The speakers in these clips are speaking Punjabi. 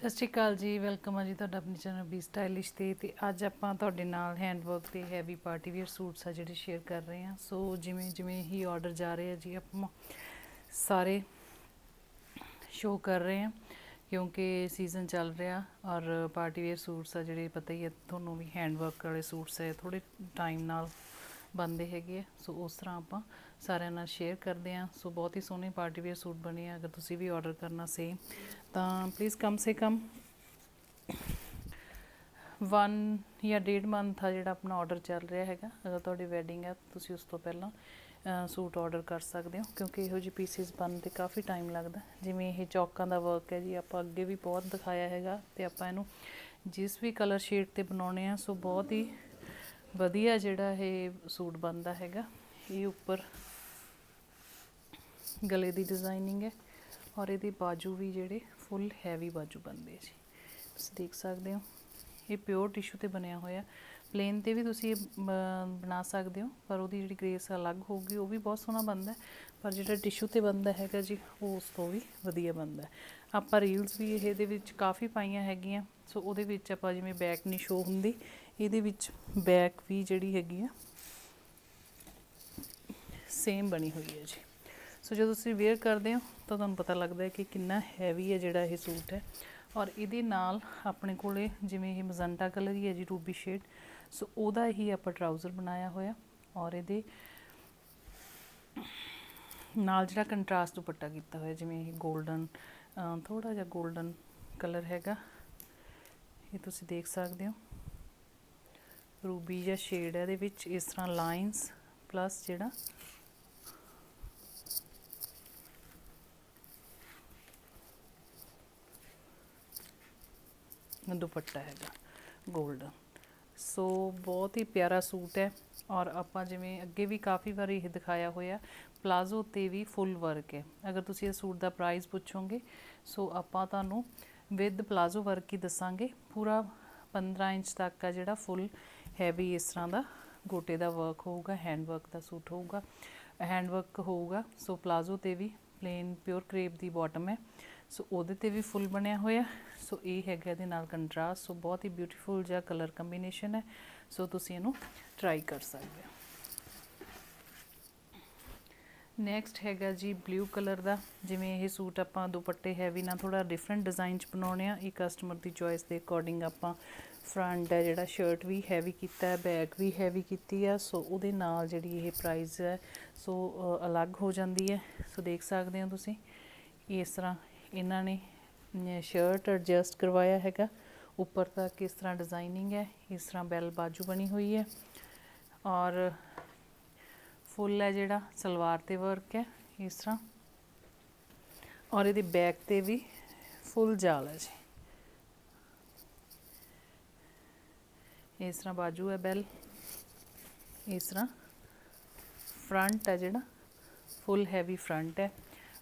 ਸਤਿ ਸ਼੍ਰੀ ਅਕਾਲ ਜੀ ਵੈਲਕਮ ਆ ਜੀ ਤੁਹਾਡਾ ਆਪਣੇ ਚੈਨਲ ਬੀ ਸਟਾਈਲਿਸ਼ ਤੇ ਤੇ ਅੱਜ ਆਪਾਂ ਤੁਹਾਡੇ ਨਾਲ ਹੈਂਡਵਰਕ ਤੇ ਹੈਵੀ ਪਾਰਟੀ ਵੇਅਰ ਸੂਟਸ ਆ ਜਿਹੜੇ ਸ਼ੇਅਰ ਕਰ ਰਹੇ ਹਾਂ। ਸੋ ਜਿਵੇਂ ਜਿਵੇਂ ਹੀ ਆਰਡਰ ਜਾ ਰਹੇ ਆ ਜੀ, ਆਪਾਂ ਸਾਰੇ ਸ਼ੋ ਕਰ ਰਹੇ ਹਾਂ, ਕਿਉਂਕਿ ਸੀਜ਼ਨ ਚੱਲ ਰਿਹਾ ਔਰ ਪਾਰਟੀ ਵੇਅਰ ਸੂਟਸ ਆ ਜਿਹੜੇ ਪਤਾ ਹੀ ਹੈ, ਤੁਹਾਨੂੰ ਵੀ ਹੈਂਡਵਰਕ ਵਾਲੇ ਸੂਟਸ ਹੈ ਥੋੜੇ ਟਾਈਮ ਨਾਲ ਬਣਦੇ ਹੈਗੇ ਆ। ਸੋ ਉਸ ਤਰ੍ਹਾਂ ਆਪਾਂ ਸਾਰਿਆਂ ਨਾਲ ਸ਼ੇਅਰ ਕਰਦੇ ਹਾਂ। ਸੋ ਬਹੁਤ ਹੀ ਸੋਹਣੇ ਪਾਰਟੀ ਵੇਅਰ ਸੂਟ ਬਣੇ ਆ। ਅਗਰ ਤੁਸੀਂ ਵੀ ਆਰਡਰ ਕਰਨਾ ਸੇਮ ਤਾਂ ਪਲੀਜ਼ ਕਮ ਸੇ ਕਮ 1 ਜਾਂ ਡੇਢ ਮੰਥ ਆ ਜਿਹੜਾ ਆਪਣਾ ਆਰਡਰ ਚੱਲ ਰਿਹਾ ਹੈਗਾ। ਅਗਰ ਤੁਹਾਡੀ ਵੈਡਿੰਗ ਆ, ਤੁਸੀਂ ਉਸ ਤੋਂ ਪਹਿਲਾਂ ਸੂਟ ਆਰਡਰ ਕਰ ਸਕਦੇ ਹੋ। ਕਿਉਂਕਿ ਇਹੋ ਜਿਹੇ ਪੀਸਿਸ ਬਣਨ ਤੇ ਕਾਫੀ ਟਾਈਮ ਲੱਗਦਾ। ਜਿਵੇਂ ਇਹ ਚੌਕਾਂ ਦਾ ਵਰਕ ਹੈ ਜੀ, ਆਪਾਂ ਅੱਗੇ ਵੀ ਬਹੁਤ ਦਿਖਾਇਆ ਹੈਗਾ। ਤੇ ਆਪਾਂ ਇਹਨੂੰ ਜਿਸ ਵੀ ਕਲਰ ਸ਼ੇਡ ਤੇ ਬਣਾਉਣੇ ਆ, ਸੋ ਬਹੁਤ ਹੀ ਵਧੀਆ ਜਿਹੜਾ ਇਹ ਸੂਟ ਬਣਦਾ ਹੈਗਾ, ਇਹ ਉੱਪਰ ਗਲੇ ਦੀ ਡਿਜ਼ਾਈਨਿੰਗ ਹੈ ਔਰ ਇਹਦੇ ਬਾਜੂ ਵੀ ਜਿਹੜੇ ਫੁੱਲ ਹੈਵੀ ਬਾਜੂ ਬਣਦੇ ਜੀ। ਤੁਸੀਂ ਦੇਖ ਸਕਦੇ ਹੋ, ਇਹ ਪਿਓਰ ਟਿਸ਼ੂ ਤੇ ਬਣਿਆ ਹੋਇਆ। ਪਲੇਨ ਤੇ ਵੀ ਤੁਸੀਂ ਇਹ ਬ- ਬਣਾ ਸਕਦੇ ਹੋ, ਪਰ ਉਹਦੀ ਜਿਹੜੀ ਗ੍ਰੇਸ ਅਲੱਗ ਹੋਊਗੀ, ਉਹ ਵੀ ਬਹੁਤ ਸੋਹਣਾ ਬਣਦਾ ਪਰ ਜਿਹੜਾ ਟਿਸ਼ੂ ਤੇ ਬਣਦਾ ਹੈਗਾ ਜੀ, ਉਹ ਉਸ ਤੋਂ ਵੀ ਵਧੀਆ ਬਣਦਾ ਆਪਾਂ ਰੀਲਸ ਵੀ ਇਹਦੇ ਵਿੱਚ ਕਾਫੀ ਪਾਈਆਂ ਹੈਗੀਆਂ, ਸੋ ਉਹਦੇ ਵਿੱਚ ਆਪਾਂ ਜਿਵੇਂ ਬੈਕ ਨਹੀਂ ਸ਼ੋ ਹੁੰਦੀ ਇਹਦੇ ਵਿੱਚ ਬੈਕ ਵੀ ਜਿਹੜੀ ਹੈਗੀ ਆ ਸੇਮ ਬਣੀ ਹੋਈ ਹੈ ਜੀ। ਸੋ ਜਦੋਂ ਤੁਸੀਂ ਵੇਅਰ ਕਰਦੇ ਹੋ, ਤਾਂ ਤੁਹਾਨੂੰ ਪਤਾ ਲੱਗਦਾ ਹੈ ਕਿ ਕਿੰਨਾ ਹੈਵੀ ਹੈ ਜਿਹੜਾ ਇਹ ਸੂਟ ਹੈ। ਔਰ ਇਹਦੇ ਨਾਲ ਆਪਣੇ ਕੋਲੇ ਜਿਵੇਂ ਇਹ ਮਜ਼ੰਟਾ ਕਲਰ ਹੀ ਹੈ ਜੀ ਰੂਬੀ ਸ਼ੇਡ ਸੋ ਉਹਦਾ ਹੀ ਆਪਾਂ ਟਰਾਊਜ਼ਰ ਬਣਾਇਆ ਹੋਇਆ। ਔਰ ਇਹਦੇ ਨਾਲ ਜਿਹੜਾ ਕੰਟਰਾਸਟ ਦੁਪੱਟਾ ਕੀਤਾ ਹੋਇਆ, ਜਿਵੇਂ ਇਹ 골ਡਨ ਥੋੜਾ ਜਿਹਾ 골ਡਨ ਕਲਰ ਹੈਗਾ। ਇਹ ਤੁਸੀਂ ਦੇਖ ਸਕਦੇ ਹੋ। ਰੂਬੀ ਜਾਂ ਸ਼ੇਡ ਹੈ, ਇਹਦੇ ਵਿੱਚ ਇਸ ਤਰ੍ਹਾਂ ਲਾਈਨਸ ਪਲੱਸ ਜਿਹੜਾ ਦੁਪੱਟਾ ਹੈਗਾ 골ਡਨ ਸੋ ਬਹੁਤ ਹੀ ਪਿਆਰਾ ਸੂਟ ਹੈ ਔਰ ਆਪਾਂ ਜਿਵੇਂ ਅੱਗੇ ਵੀ ਕਾਫੀ ਵਾਰ ਇਹ ਦਿਖਾਇਆ ਹੋਇਆ ਪਲਾਜ਼ੋ ਤੇ ਵੀ ਫੁੱਲ ਵਰਕ ਹੈ। ਅਗਰ ਤੁਸੀਂ ਇਹ ਸੂਟ ਦਾ ਪ੍ਰਾਈਸ ਪੁੱਛੋਗੇ ਸੋ ਆਪਾਂ ਤੁਹਾਨੂੰ ਵਿਦ ਪਲਾਜ਼ੋ ਵਰਕ ਹੀ ਦੱਸਾਂਗੇ। ਪੂਰਾ 15 ਇੰਚ ਤੱਕ ਆ ਜਿਹੜਾ ਫੁੱਲ ਹੈਵੀ ਇਸ ਤਰ੍ਹਾਂ ਦਾ ਗੋਟੇ ਦਾ ਵਰਕ ਹੋਊਗਾ ਹੈਂਡ ਵਰਕ ਦਾ ਸੂਟ ਹੋਊਗਾ ਹੈਂਡ ਵਰਕ ਹੋਊਗਾ, ਸੋ ਪਲਾਜ਼ੋ ਤੇ ਵੀ ਪਲੇਨ ਪਿਓਰ ਕਰੇਪ ਦੀ ਬਾਟਮ ਹੈ, ਸੋ ਉਹਦੇ ਤੇ ਵੀ ਫੁੱਲ ਬਣਿਆ ਹੋਇਆ, ਸੋ ਇਹ ਹੈਗਾ ਇਹਦੇ ਨਾਲ ਕੰਟਰਾਸਟ ਸੋ ਬਹੁਤ ਹੀ ਬਿਊਟੀਫੁਲ ਜਿਹਾ ਕਲਰ ਕੰਬੀਨੇਸ਼ਨ ਹੈ, ਸੋ ਤੁਸੀਂ ਇਹਨੂੰ ਟਰਾਈ ਕਰ ਸਕਦੇ ਹੋ। ਨੈਕਸਟ ਹੈਗਾ ਜੀ ਬਲੂ ਕਲਰ ਦਾ, ਜਿਵੇਂ ਇਹ ਸੂਟ ਆਪਾਂ ਦੁਪੱਟੇ ਹੈਵੀ ਨਾਲ ਥੋੜਾ ਡਿਫਰੈਂਟ ਡਿਜ਼ਾਈਨ ਚ ਬਣਾਉਣੇ ਆ, ਇਹ ਕਸਟਮਰ ਦੀ ਚੋਇਸ ਦੇ ਅਕੋਰਡਿੰਗ ਆਪਾਂ ਫਰੰਟ ਹੈ, ਜਿਹੜਾ ਸ਼ਰਟ ਵੀ ਹੈਵੀ ਕੀਤਾ ਹੈ ਬੈਕ ਵੀ ਹੈਵੀ ਕੀਤੀ ਆ ਸੋ ਉਹਦੇ ਨਾਲ ਜਿਹੜੀ ਇਹ ਪ੍ਰਾਈਸ ਹੈ ਸੋ ਅਲੱਗ ਹੋ ਜਾਂਦੀ ਹੈ। ਸੋ ਦੇਖ ਸਕਦੇ ਹੋ ਤੁਸੀਂ, ਇਸ ਤਰ੍ਹਾਂ ਇਹਨਾਂ ਨੇ ਸ਼ਰਟ ਐਡਜਸਟ ਕਰਵਾਇਆ ਹੈਗਾ। ਉੱਪਰ ਤੱਕ ਇਸ ਤਰ੍ਹਾਂ ਡਿਜ਼ਾਈਨਿੰਗ ਹੈ, ਇਸ ਤਰ੍ਹਾਂ ਬੈਲ ਬਾਜੂ ਬਣੀ ਹੋਈ ਹੈ। ਔਰ ਫੁੱਲ ਹੈ ਜਿਹੜਾ, ਸਲਵਾਰ ਤੇ ਵਰਕ ਹੈ, ਇਸ ਤਰ੍ਹਾਂ। ਔਰ ਇਹਦੇ ਬੈਕ ਤੇ ਵੀ ਫੁੱਲ ਜਾਲ ਹੈ ਜੀ। ਇਸ ਤਰ੍ਹਾਂ ਬਾਜੂ ਹੈ ਬੈਲ। ਇਸ ਤਰ੍ਹਾਂ ਫਰੰਟ ਹੈ ਜਿਹੜਾ, ਫੁੱਲ ਹੈਵੀ ਫਰੰਟ ਹੈ।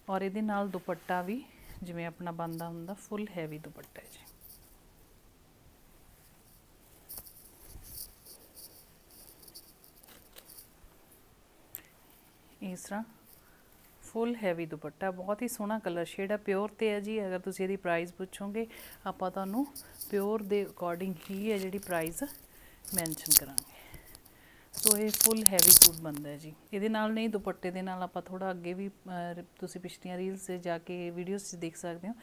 ਔਰ ਇਹਦੇ ਨਾਲ ਦੁਪੱਟਾ ਵੀ ਜਿਵੇਂ ਆਪਣਾ ਬੰਦਾ ਹੁੰਦਾ, ਫੁੱਲ ਹੈਵੀ ਦੁਪੱਟਾ ਹੈ ਜੀ। ਇਸ ਤਰ੍ਹਾਂ ਫੁੱਲ ਹੈਵੀ ਦੁਪੱਟਾ, ਬਹੁਤ ਹੀ ਸੋਹਣਾ ਕਲਰ ਸ਼ੇਡ ਹੈ ਪਿਓਰ ਤੇ ਹੈ ਜੀ। ਅਗਰ ਤੁਸੀਂ ਇਹਦੀ ਪ੍ਰਾਈਸ ਪੁੱਛੋਗੇ, ਆਪਾਂ ਤੁਹਾਨੂੰ ਪਿਓਰ ਦੇ ਅਕੋਰਡਿੰਗ ਹੀ ਹੈ ਜਿਹੜੀ ਪ੍ਰਾਈਸ ਮੈਂਸ਼ਨ ਕਰਾਂਗੇ। ਸੋ ਇਹ ਫੁੱਲ ਹੈਵੀ ਸੂਟ ਬਣਦਾ ਹੈ ਜੀ। ਇਹਦੇ ਨਾਲ ਨਹੀਂ, ਦੁਪੱਟੇ ਦੇ ਨਾਲ ਆਪਾਂ ਥੋੜਾ ਅੱਗੇ ਵੀ ਤੁਸੀਂ ਪਿਛਲੀਆਂ ਰੀਲਸ 'ਤੇ ਜਾ ਕੇ ਵੀਡੀਓਜ਼ 'ਚ ਦੇਖ ਸਕਦੇ ਹੋ।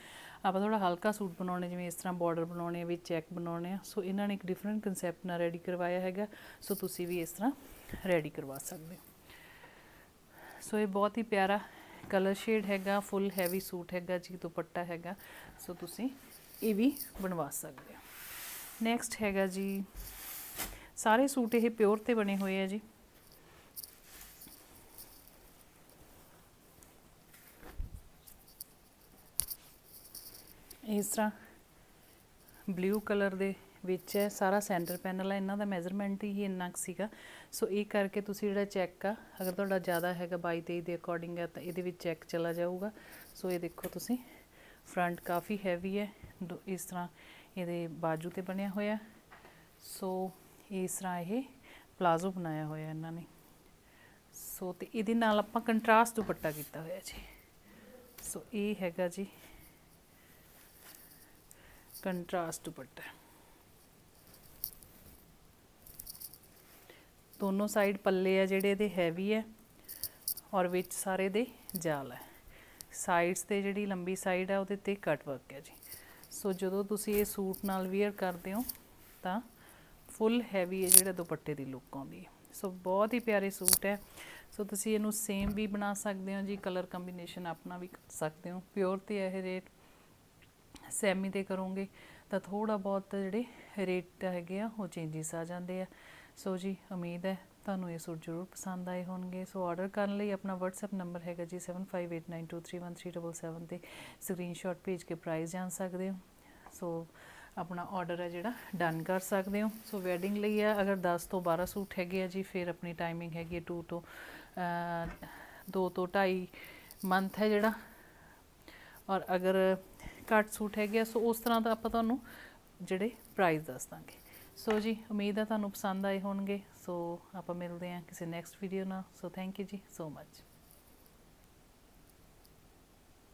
ਆਪਾਂ ਥੋੜਾ ਹਲਕਾ ਸੂਟ ਬਣਾਉਣੇ, ਜਿਵੇਂ ਇਸ ਤਰ੍ਹਾਂ ਬਾਰਡਰ ਬਣਾਉਣੇ ਆ ਵਿੱਚ ਚੈੱਕ ਬਣਾਉਣੇ ਆ। ਸੋ ਇਹਨਾਂ ਨੇ ਇੱਕ ਡਿਫਰੈਂਟ ਕਨਸੈਪਟ ਨਾਲ ਰੈਡੀ ਕਰਵਾਇਆ ਹੈਗਾ। ਸੋ ਤੁਸੀਂ ਵੀ ਇਸ ਤਰ੍ਹਾਂ ਰੈਡੀ ਕਰਵਾ ਸਕਦੇ ਹੋ। ਸੋ ਇਹ ਬਹੁਤ ਹੀ ਪਿਆਰਾ ਕਲਰ ਸ਼ੇਡ ਹੈਗਾ ਫੁੱਲ ਹੈਵੀ ਸੂਟ ਹੈਗਾ ਜੀ, ਦੁਪੱਟਾ ਹੈਗਾ। ਸੋ ਤੁਸੀਂ ਇਹ ਵੀ ਬਣਵਾ ਸਕਦੇ ਹੋ। ਨੈਕਸਟ ਹੈਗਾ ਜੀ ਸਾਰੇ ਸੂਟ ਇਹ ਪਿਓਰ ਤੇ ਬਣੇ ਹੋਏ ਆ ਜੀ। ਇਸ ਤਰ੍ਹਾਂ ਬਲੂ ਕਲਰ ਦੇ ਵਿੱਚ ਹੈ, ਸਾਰਾ ਸੈਂਟਰ ਪੈਨਲ ਹੈ, ਇਹਨਾਂ ਦਾ ਮੈਜ਼ਰਮੈਂਟ ਹੀ ਇੰਨਾ ਕੁ ਸੀਗਾ। ਸੋ ਇਹ ਕਰਕੇ ਤੁਸੀਂ ਜਿਹੜਾ ਚੈੱਕ ਆ, ਅਗਰ ਤੁਹਾਡਾ ਜ਼ਿਆਦਾ ਹੈਗਾ 22 23 ਦੇ ਅਕੋਰਡਿੰਗ ਹੈ ਤਾਂ ਇਹਦੇ ਵਿੱਚ ਚੈੱਕ ਚਲਾ ਜਾਊਗਾ। ਸੋ ਇਹ ਦੇਖੋ ਤੁਸੀਂ ਫਰੰਟ ਕਾਫੀ ਹੈਵੀ ਹੈ, ਦੋ- ਇਸ ਤਰ੍ਹਾਂ ਇਹਦੇ ਬਾਜੂ ਤੇ ਬਣਿਆ ਹੋਇਆ। ਸੋ ਇਸ ਤਰ੍ਹਾਂ ਇਹ ਪਲਾਜ਼ੋ ਬਣਾਇਆ ਹੋਇਆ ਇਹਨਾਂ ਨੇ। ਸੋ ਤੇ ਇਹਦੇ ਨਾਲ ਆਪਾਂ ਕੰਟਰਾਸਟ ਦੁਪੱਟਾ ਕੀਤਾ ਹੋਇਆ ਜੀ। ਸੋ ਇਹ ਹੈਗਾ ਜੀ ਕੰਟਰਾਸਟ ਦੁਪੱਟਾ। ਦੋਨੋਂ ਸਾਈਡ ਪੱਲੇ ਆ ਜਿਹੜੇ ਇਹਦੇ ਹੈਵੀ ਹੈ ਔਰ ਵਿੱਚ ਸਾਰੇ ਦੇ ਜਾਲ ਹੈ ਸਾਈਡਸ ਤੇ ਜਿਹੜੀ ਲੰਬੀ ਸਾਈਡ ਹੈ ਉਹਦੇ ਤੇ ਕਟ ਵਰਕ ਹੈ ਜੀ। ਸੋ ਜਦੋਂ ਤੁਸੀਂ ਇਹ ਸੂਟ ਨਾਲ ਵੇਅਰ ਕਰਦੇ ਹੋ ਤਾਂ ਫੁੱਲ ਹੈਵੀ ਹੈ ਜਿਹੜਾ ਦੁਪੱਟੇ ਦੀ ਲੁੱਕ ਆਉਂਦੀ ਹੈ। ਸੋ ਬਹੁਤ ਹੀ ਪਿਆਰੇ ਸੂਟ ਹੈ। ਸੋ ਤੁਸੀਂ ਇਹਨੂੰ ਸੇਮ ਵੀ ਬਣਾ ਸਕਦੇ ਹੋ ਜੀ ਕਲਰ ਕੰਬੀਨੇਸ਼ਨ ਆਪਣਾ ਵੀ ਕਰ ਸਕਦੇ ਹੋ। ਪਿਓਰ ਤੇ ਇਹ ਰੇਟ ਸੈਮੀ ਤੇ ਕਰੋਗੇ, ਤਾਂ ਥੋੜਾ ਬਹੁਤ ਜਿਹੜੇ ਰੇਟ ਹੈਗੇ ਆ, ਉਹ ਚੇਂਜਸ ਆ ਜਾਂਦੇ ਆ। ਸੋ ਜੀ, ਉਮੀਦ ਹੈ ਤੁਹਾਨੂੰ ਇਹ ਸੂਟ ਜ਼ਰੂਰ ਪਸੰਦ ਆਏ ਹੋਣਗੇ। ਸੋ ਆਰਡਰ ਕਰਨ ਲਈ ਆਪਣਾ WhatsApp ਨੰਬਰ ਹੈਗਾ ਜੀ 7589231377 ਤੇ ਸਕਰੀਨਸ਼ਾਟ ਭੇਜ ਕੇ ਪ੍ਰਾਈਸ ਜਾਣ ਸਕਦੇ ਹੋ। ਸੋ ਆਪਣਾ ਆਰਡਰ ਹੈ ਜਿਹੜਾ ਡਨ ਕਰ ਸਕਦੇ ਹੋ। ਸੋ ਵੈਡਿੰਗ ਲਈ ਆ ਅਗਰ 10 ਤੋਂ 12 ਸੂਟ ਹੈਗੇ ਆ ਜੀ, ਫਿਰ ਆਪਣੀ ਟਾਈਮਿੰਗ ਹੈਗੀ 2 ਤੋਂ 2 ਤੋਂ 2.5 ਮੰਥ ਹੈ ਜਿਹੜਾ। ਔਰ ਅਗਰ ਘੱਟ ਸੂਟ ਹੈਗੇ ਆ ਸੋ ਉਸ ਤਰ੍ਹਾਂ ਦਾ ਆਪਾਂ ਤੁਹਾਨੂੰ ਜਿਹੜੇ ਪ੍ਰਾਈਸ ਦੱਸ ਦਾਂਗੇ। ਸੋ ਜੀ, ਉਮੀਦ ਹੈ ਤੁਹਾਨੂੰ ਪਸੰਦ ਆਏ ਹੋਣਗੇ। ਸੋ ਆਪਾਂ ਮਿਲਦੇ ਹਾਂ ਕਿਸੇ ਨੈਕਸਟ ਵੀਡੀਓ ਨਾਲ। ਸੋ ਥੈਂਕ ਯੂ ਜੀ ਸੋ ਮਚ